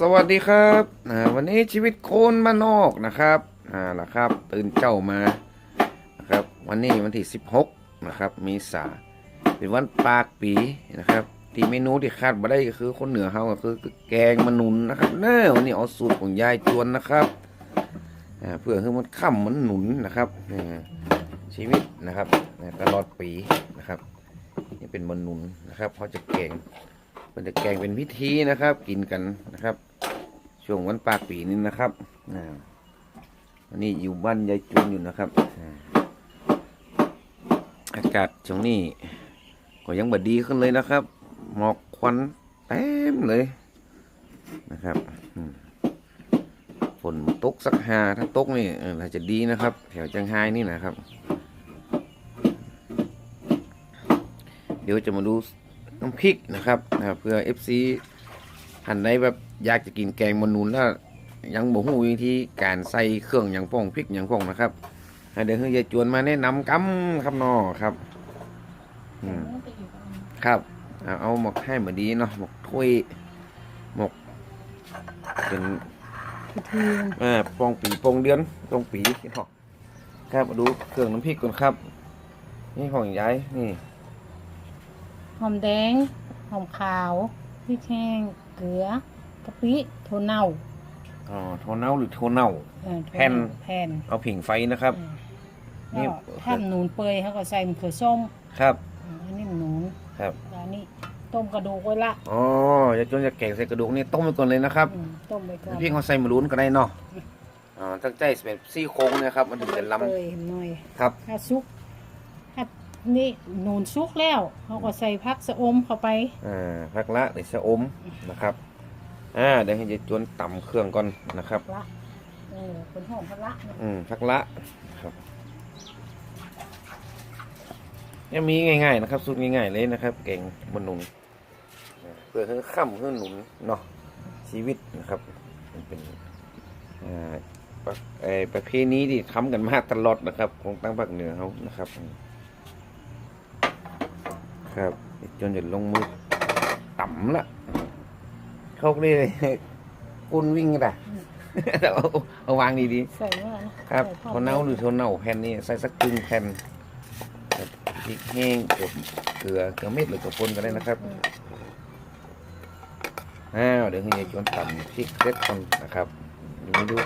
สวัสดีครับวันนี้ชีวิตโคนมานอกนะครับอ่าล่ะครับ ตื่นเจ้ามานะครับ วันนี้วันที่ 16 นะครับเมีสาเป็นวันปากปีนะครับ ที่เมนูที่คาดมาได้ก็คือคนเหนือเขาก็คือแกงมะนุนนะครับเน้อวันนี้เอาสูตรของยายจวนนะครับอ่าเพื่อให้มันค่ำมันหนุนนะครับชีวิตนะครับตลอดปีนะครับ นี่เป็นมะนุนนะครับเขาจะแกง มันจะแกงเป็นพิธีนะครับ กินกันนะครับ ช่วงวันปากปีนี้นะครับอันนี้อยู่บ้านยายจูนอยู่นะครับ อากาศช่วงนี้ ก็ยังบดดีขึ้นเลยนะครับ หมอกควันเต็มเลยนะครับฝนตกสักหาถ้าตกนี่อออาจจะดีนะครับ แถวจังไห้นี่นะครับ เดี๋ยวจะมาดู น้ำพริกนะครับนะครับเพื่อ FC ท่านใดแบบอยากจะกินแกงมะนูนแล้วยังบ่ฮู้วิธีการใส่เครื่องอย่างป้องพริกอย่างป้องนะครับให้เดี๋ยวให้ยายจวนมาแนะนำกำครับนอครับอืมครับเอาเอาหมกให้เหมือนดีเนาะหมกถ้วยหมกเป็นพิธีอ่าปองปีปองเดือนปองปีครับมาดูเครื่องน้ำพริกก่อนครับ นี่ของยายนี่ หอมแดง หอมขาวพริกแห้ง เกลือกะปิโทนเน่าอ๋อโทนเน่าหรือโทนเน่า เออโทแผ่น แผ่นเอาผิงไฟนะครับเออนี่ แล้วถ้าหนูนเปื่อยเขาก็ใส่มะเขือส้มครับอืมอันนี้หนูนครับแล้วอันนี้ต้มกระดูกไว้ละอ๋อจะจนจะแกงใส่กระดูกนี่ต้มไปก่อนเลยนะครับอืมต้มไปก่อนพี่เขาใส่มะรุนก็ได้เนาะอ่าตั้งใจเป็นซี่โครงเนะครับ มันถึงจะล้เปื่อยหน่อยำครับ ถ้าซุกถ้า นี่หนูนซุกแล้วเขาก็ใส่พักสะอมเข้าไปอ่าพักละเดี๋ยวจะอมนะครับอ่าเดี๋ยวให้จะจวนต่ำเครื่องก่อนนะครับ ละเออเป็นหอมพะละเนี่ยอืมพักละครับยังมีง่ายๆนะครับสูตรง่ายๆเลยนะครับแกงบนหนุนอ่าเพื่อให้ข้ามให้หนุนเนาะชีวิตนะครับ มันเป็นอ่าประเอ่อประเพณีที่ทำกันมาตลอดนะครับ ของตั้งภาคเหนือเขานะครับ ครับ จนจะลงมือต่ำละเขาเรียกกุนวิ่งกันอะเอาเอาวางดีๆใส่ว่านะครับใส่โทนเน่าหรือโทนเน่าแผ่นนี่ใส่สักครึ่งแผ่นครับพริกแห้งกับเกลือเกลือเม็ดหรือเกลือป่นก็ได้นะครับอืมอ้าวเดี๋ยวให้ยายจวนตำพริกเล็ดก่อนนะครับดูดู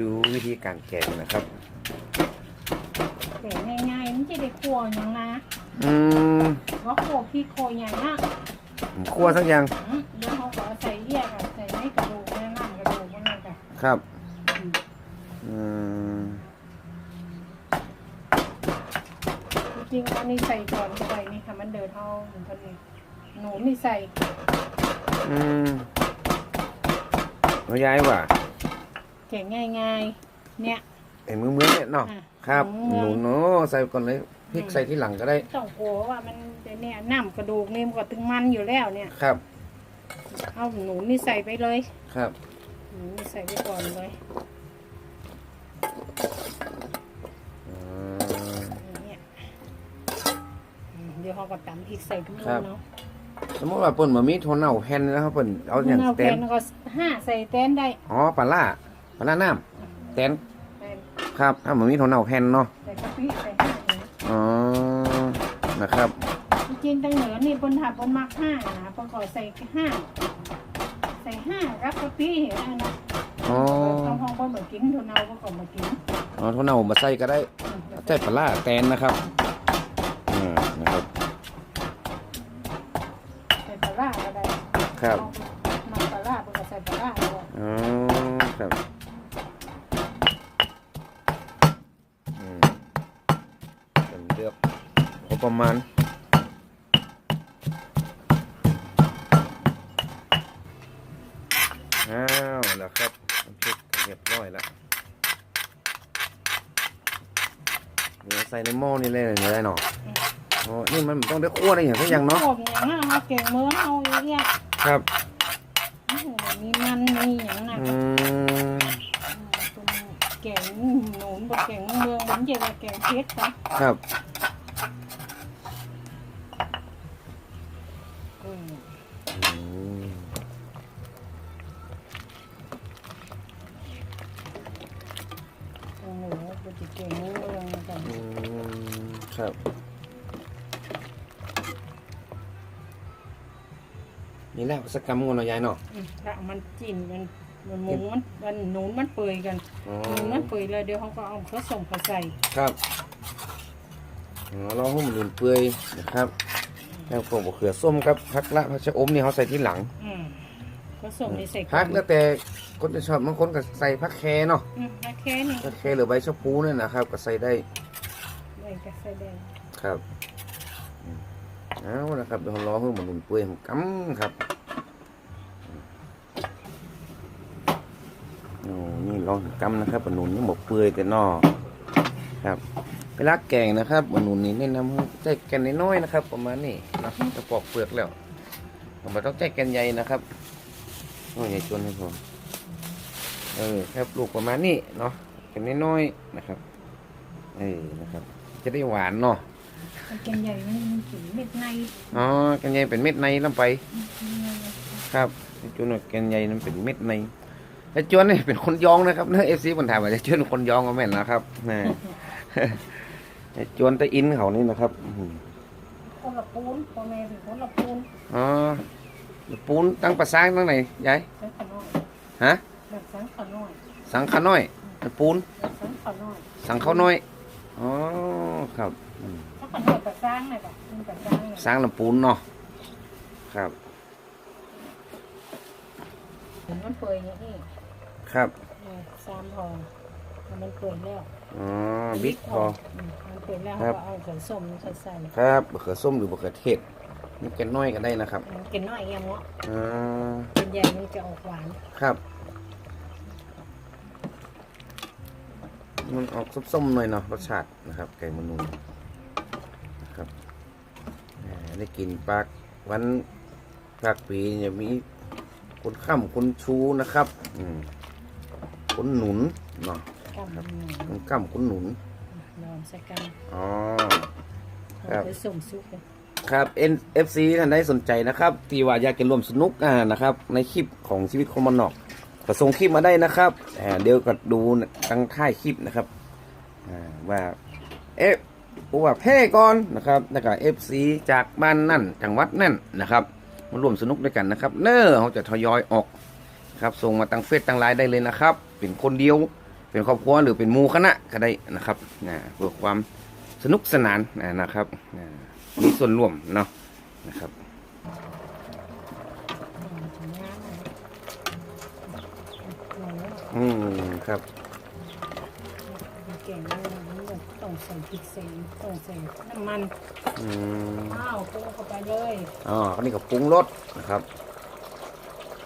ดูวิธีการแกงนะครับแต่ง่ายๆมันจะได้ครัวอย่างนะ อืมว่าโคพี่โคใหญ่นะผมคั่วสักอย่างอืมเดี๋ยวเขาขอใส่เยี่ยค่ะใส่ให้กระดูกแม่น้ำกระดูกมันนั่นค่ะครับ อืมอืมจริงๆอันนี้ใส่ก่อนใส่นี่ค่ะมันเดินเท่าเหมือนกันนี่หนูนี่ใส่อืมเอาย้ายว่ะแกงง่ายๆ เนี่ย ไอ้มือมือเนี่ยเนาะอะครับมือหนูเนาะใส่ก่อนเลย พริกใส่ที่หลังก็ได้ ต้องกลัวว่ามันจะเนี่ยน้ำกระดูกนี่มันก็ตึงมันอยู่แล้วเนี่ย ครับ เอาหนูนี่ใส่ไปเลย ครับหนูนี่ใส่ไปก่อนเลยอืมอย่างเนี่ยอืมเดี๋ยวเขาก็ตำพริกใส่ทุกครัมื้อบเนาะสมมติว่าเปิ่นมามีโทนเน่าแผ่นนะครับเปิ่นเอาอย่างเอาแตแผ่นนก็ห้าใส่แตนได้ อ๋อปลาล่าปลาล่าน้ำแตนแตนครับถ้ามันมีโทนเน่าแผ่นเนาะใส่กะปิใส่ห้าหนู อ๋อ นะครับ จริงๆตั้งเหนือนี่บนถับบนมักห้านะปนก็ใส่ห้าใส่ห้ากับกะปิเห็นไหมนะอ๋อทางห้องก็เหมือนกินทุนเอาก็ก็มากินอ๋อโทนเน่ามาใส่ก็ได้อืมใส่ปลาล่าแตนนะครับอ่านะครับใส่ปลาร้าก็ได้ครับมาปลาร้าปนก็ใส่ปลาร้าด้วยอ๋อครับ ประมาณอ้าวแล้วครับน้ำพริกเรียบร้อยแล้วเดี๋ยวใส่ในหม้อนี่เลยเดี๋ยวได้หนอโอ้นี่มันต้องได้คั่วได้อย่างสักอย่างเนาะผมอย่างนั้นเอาเก่งเมืองเอาอย่างเงี้ยครับโอ้โหมีมันมีอย่างนั้นอืมเก่งหนูนบเก่งเมืองมันจะว่าเก่งเพชรปะครับ โอ้โหปกติเก่งนี่เลยนะจ๊ะอืมครับ นี่แหละสกกรรมงนเนายายเนาะอืมละมันจิ้นมันมันมุนมันมันหนุนมันเปื่อยกันนุนมันเปื่อยเลยเดี๋ยวเขาก็เอาเขาส่งเขาใส่ครับอ๋อเราหุ้มหนุนเปื่อยนะครับ แล้วพวกมะเขือส้มครับพักละพักชะอมนี่เขาใส่ที่หลังอืมเขาส่งในใส่พักแล้วแต่คนจะชอบบางคนก็ใส่พักแคเนาะอืมโอเคนี่พักแคหรือใบชะพูเนี่ยนะครับ ก็ใส่ได้ได้ก็ใส่ได้ครับอืมเอานะครับเดี๋ยวเรารอให้มันหนุนเปื่อยมันกำครับโอ้นี่ลองกำนะครับมันหนุนยังบอกเปื่อยแต่นอกครับ เวลาแกงนะครับมันหนุนนี่แนะนำให้ใช้แกนน้อยๆนะครับ ประมาณนี้นะจะปอกเปลือกแล้วผมต้องใช้แกนใหญ่นะครับโอ้ยใหญ่จนให้ผมเออครับลูกประมาณนี้เนาะแกนน้อยๆนะครับเออนะครับ จะได้หวานเนาะมันเป็นใหญ่มันมันถึงเม็ดในอ๋อแกนใหญ่เป็นเม็ดในลงไป ครับไอ้จวนว่าแกนใหญ่นั้นเป็นเม็ดในไอ้จวนนี่เป็นคนยองนะครับเนื้อเอฟซีคนถามว่าไอ้จวนเป็นคนยองก็แม่นนะครับแหม่ไอ้ จวนตะอินเขานี่นะครับอื้อหือคนละปูนพ่อแม่เป็นคนละปูนอ๋อปูนตั้งประสางตั้งไหนยายสังขน้อยฮะแบบสังขน้อยสังขาน้อยปูนแบบสังขน้อยสังเขาน้อยอ๋อครับอืมสังขน้อยแบบสร้างเลยแบบมันแบบสร้างเลยสร้างลำปูนเนาะครับมันเปื่อยอย่างนี้ครับเนี่ยสามพอ มันเปื่อยแล้วอ๋อบิ๊กพอมมันเปื่อยแล้วครัเขาบก็เอาใส่ส้มใส่ใส่ครับมะเขือส้มหรือมะเขือเทศนี่แกนน้อยก็ได้นะครับมันกินน้อยอย่างเงี้ยอ่าเป็นใหญ่มันจะออกหวานครับ มันออกส้มๆหน่อยเนาะรสชาตินะครับ ไก่มะนูนนะครับแหมได้กินปากวันปากปีเนี่ยมีคนข้ามคนชูนะครับ อืมคนหนุนเนาะ กำมันหนึ่งคนข้ามคนหนุน นอนใส่กันอ๋อครัเอาบไปส่งซุปเลยครับ NFC ท่านใดสนใจนะครับ ที่ว่าอยากจะร่วมสนุกอ่านะครับ ในคลิปของชีวิตคนมันนอกก็ส่งคลิปมาได้นะครับอ่าเดี๋ยวก็ดูตั้งท้ายคลิปนะครับอ่าว่าเอ๊ะว่าเพ่ก่อนนะครับแล้วก็ FC จากบ้านนั่นจังหวัดนั่นนะครับมาร่วมสนุกด้วยกันนะครับ เน้อเขาจะทยอยออกครับส่งมาตั้งเฟซตั้งไลน์ได้เลยนะครับ เป็นคนเดียว เป็นครอบครัวหรือเป็นหมู่คณะก็ได้นะครับนะเพื่อความสนุกสนานนะนะครับนะมีส่วนร่วมเนาะนะครับอืมถึงน้ำเลยลองแล้วอืมครับเก่งเลยมันต้องใส่พริกใส่ต้องใส่น้ำมันอืมอ้าวปรุงเข้าไปเลยอ๋ออันนี้ก็ปรุงรสนะครับ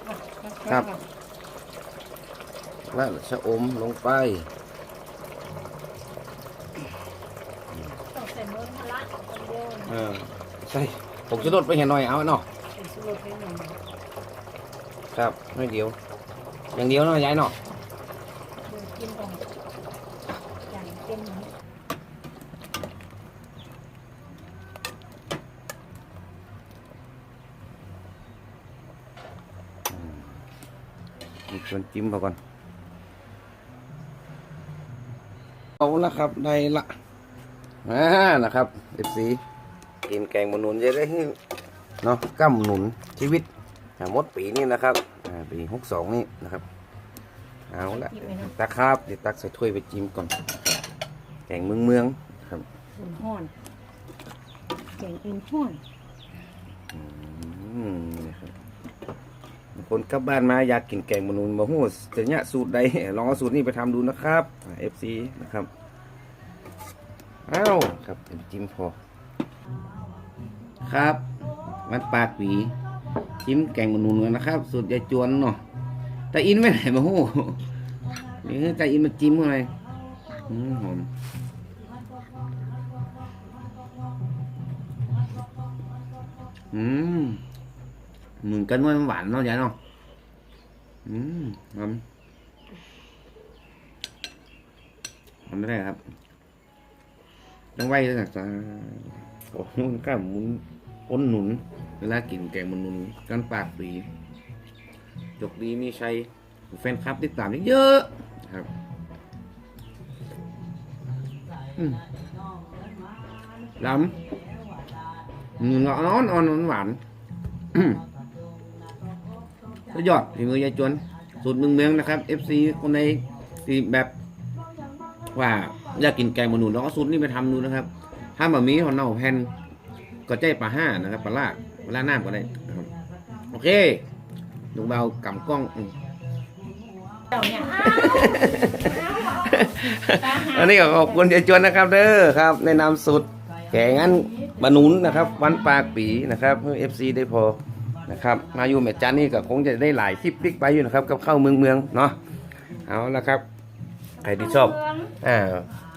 อะครับ แล้วชะอมลงไปต้องใส่เนื้อมะระคนเดียวเออใส่ผมจะลดไปเห็นหน่อยเอาเนาะใส่ชูรสให้หน่อยครับไม่เดียว อย่างเดียวเนาะยายเนาะดูกินก่อนอย่างเต็มนี้มีส่วนจิ้มพอก่อน เอาละครับได้ละอ่านะครับเอฟซีกินแกงบะหนุนจะได้เนาะก้ำหนุนชีวิตอ่ามดปีนี้นะครับอ่าปีหกสองนี่นะครับเอาละตักครับเดี๋ยวตักใส่ถ้วยไปจิ้มก่อนนะครับแกงเมืองเมืองๆครับอุ่นห้อนเก่งอุ่นห้อนอืมนี่ครับ คนกลับบ้านมาอยากกินแกงบนุนบะฮู้จะเนี่ยสูตรใดลองเอาสูตรนี้ไปทำดูนะครับเอฟซีนะครับเอ้าครับจิ้มพอ ครับ มันปากหวีจิ้มแกงบนุนกันนะครับ สูตรยายจวนเนาะแต่อินไม่ไหนบะฮู้นี่แต่อินมาจิ้มอะไรอืมหอมอืมเหมือนกันว่ามันหวานเนาะยายเนาะ อืมหอมหอมไม่ได้ครับ ต้องไว้ด้วยนะจ๊ะโอ้โหมันก็หมุนอ้นหนุน เวลากินแกงมันหนุนกันปากดีจกดีมีชัยแฟนคลับติดตามเยอะๆครับอืมล้ำอืมอ่อนอ่อนหวาน ยอดฝีมือยายจวน สูตรเมืองเมืองๆนะครับ FC คนในที่แบบว่าอยากกินแกงมะนูนแล้วก็สูตรนี้ไปทำดูนะครับ ถ้าแบบนี้ของเราแผ่นก็ใจปลาห้านะครับปลาลากปลาลาน้ำก็ได้นะครับโอเคลูกเบากำกล้องอืมเจ้าเนี่ยอันนี้ก็ขอบคุณยายจวนนะครับ เด้อครับแนะนำสูตรแกงอันบะหนุนนะครับ วันปากปีนะครับเพื่อเอฟซีได้พอ นะครับ มาอยู่แม่จันนี่ก็คงจะได้หลายคลิปคลิกไปอยู่นะครับกับข้าวเมืองเมืองๆเนาะเอาละครับใครที่ชอบอ่า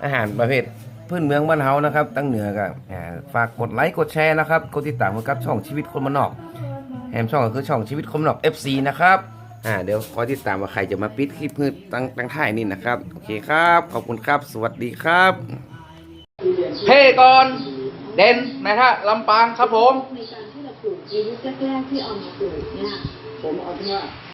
อาหารประเภทพื้นเมืองบ้านเฮานะครับตั้งเหนือกับอ่าฝากกดไลค์กดแชร์นะครับกดติดตามกับช่องชีวิตคนมานนอกแฮมช่องก็คือช่องชีวิตคนมานนอก FC นะครับอ่าเดี๋ยวคอยติดตามว่าใครจะมาปิดคลิปพืชตั้งตั้งท่ายนี่นะครับโอเคครับขอบคุณครับ สวัสดีครับเพ่ก่อนเด่นนะฮะลำปางครับผม ในการที่เราปลูกในยุคแรกๆที่เอามาปลูกเนี่ยผมเอาที่ว่า